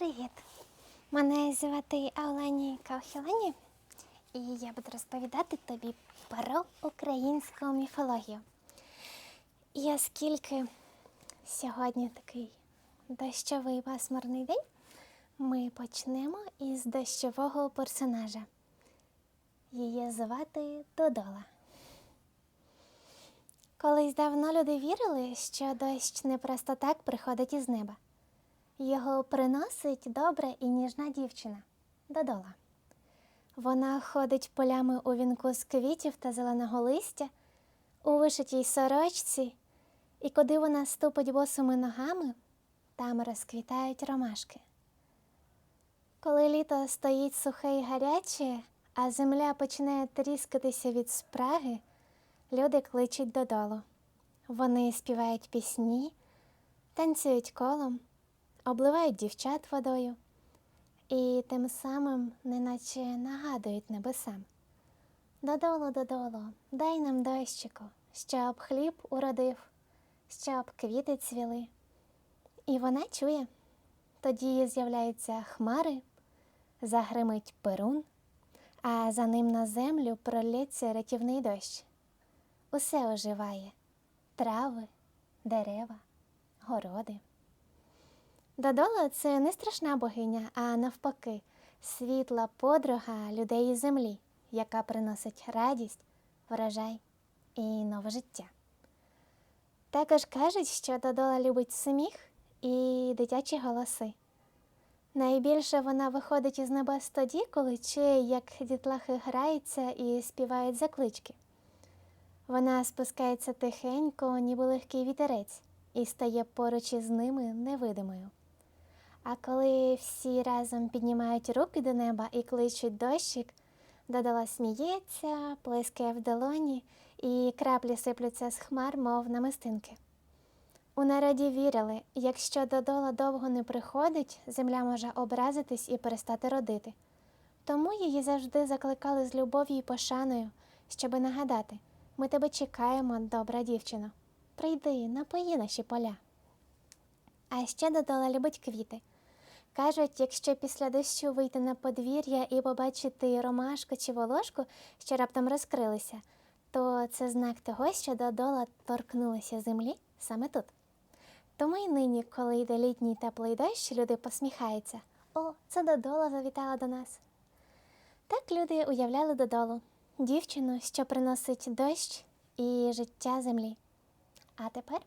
Привіт! Мене звати Олені Каохілені, і я буду розповідати тобі про українську міфологію. І оскільки сьогодні такий дощовий пасмурний день, ми почнемо із дощового персонажа. Її звати Додола. Колись давно люди вірили, що дощ не просто так приходить із неба. Його приносить добра і ніжна дівчина Додола. Вона ходить полями у вінку з квітів та зеленого листя, у вишитій сорочці, і куди вона ступить босими ногами, там розквітають ромашки. Коли літо стоїть сухе і гаряче, а земля починає тріскатися від спраги, люди кличуть додолу. Вони співають пісні, танцюють колом, обливають дівчат водою і тим самим неначе нагадують небесам. Додолу, додолу, дай нам дощику, щоб хліб уродив, щоб квіти цвіли. І вона чує. Тоді з'являються хмари, загримить перун, а за ним на землю пролється рятівний дощ. Усе оживає трави, дерева, городи. Додола це не страшна богиня, а навпаки, світла подруга людей землі, яка приносить радість, врожай і нове життя. Також кажуть, що Додола любить сміх і дитячі голоси. Найбільше вона виходить із небес тоді, коли чує, як дітлахи граються і співають заклички. Вона спускається тихенько, ніби легкий вітерець, і стає поруч із ними невидимою. А коли всі разом піднімають руки до неба і кличуть дощик, додала сміється, плескає в долоні, і краплі сиплються з хмар, мов намистинки. У народі вірили, якщо додола довго не приходить, земля може образитись і перестати родити. Тому її завжди закликали з любов'ю і пошаною, щоби нагадати ми тебе чекаємо, добра дівчино. Прийди, напої наші поля. А ще додола любить квіти. Кажуть, якщо після дощу вийти на подвір'я і побачити ромашку чи волошку, що раптом розкрилися, то це знак того, що додола торкнулася землі саме тут. Тому й нині, коли йде літній теплий дощ, люди посміхаються. О, це додола завітала до нас. Так люди уявляли додолу дівчину, що приносить дощ і життя землі. А тепер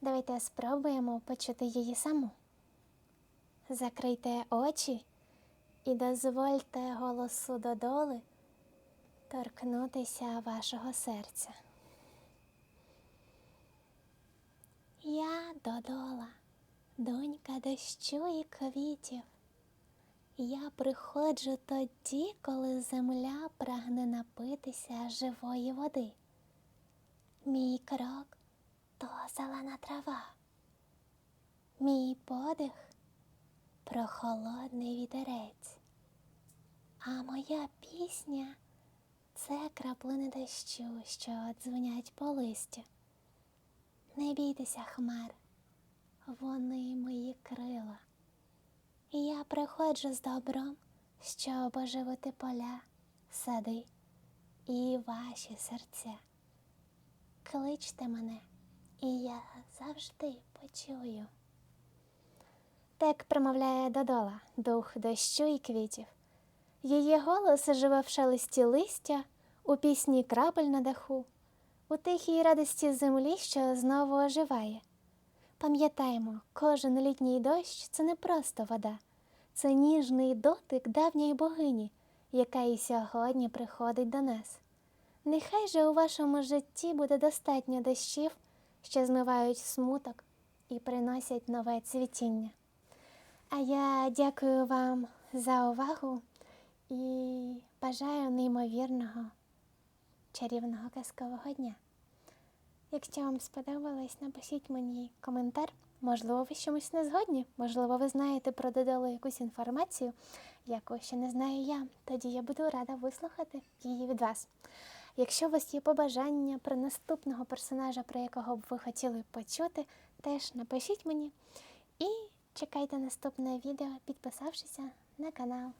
давайте спробуємо почути її саму. Закрийте очі і дозвольте голосу додоли торкнутися вашого серця. Я додола, донька дощу і квітів. Я приходжу тоді, коли земля прагне напитися живої води. Мій крок то зелена трава, мій подих прохолодний вітерець, а моя пісня це краплини дощу, що дзвонять по листю. Не бійтеся, хмар, вони мої крила. Я приходжу з добром, щоб оживити поля, сади і ваші серця. Кличте мене, і я завжди почую. Так промовляє Додола, дух дощу і квітів. Її голос живе в шелесті листя, у пісні крапель на даху, у тихій радості землі, що знову оживає. Пам'ятаємо, кожен літній дощ це не просто вода, це ніжний дотик давньої богині, яка і сьогодні приходить до нас. Нехай же у вашому житті буде достатньо дощів, що змивають смуток і приносять нове цвітіння. А я дякую вам за увагу і бажаю неймовірного чарівного казкового дня. Якщо вам сподобалось, напишіть мені коментар. Можливо, ви чомусь не згодні, можливо, ви знаєте про додалу якусь інформацію, яку ще не знаю я. Тоді я буду рада вислухати її від вас. Якщо у вас є побажання про наступного персонажа, про якого б ви хотіли почути, теж напишіть мені. І Чекайте наступне відео, підписавшися на канал.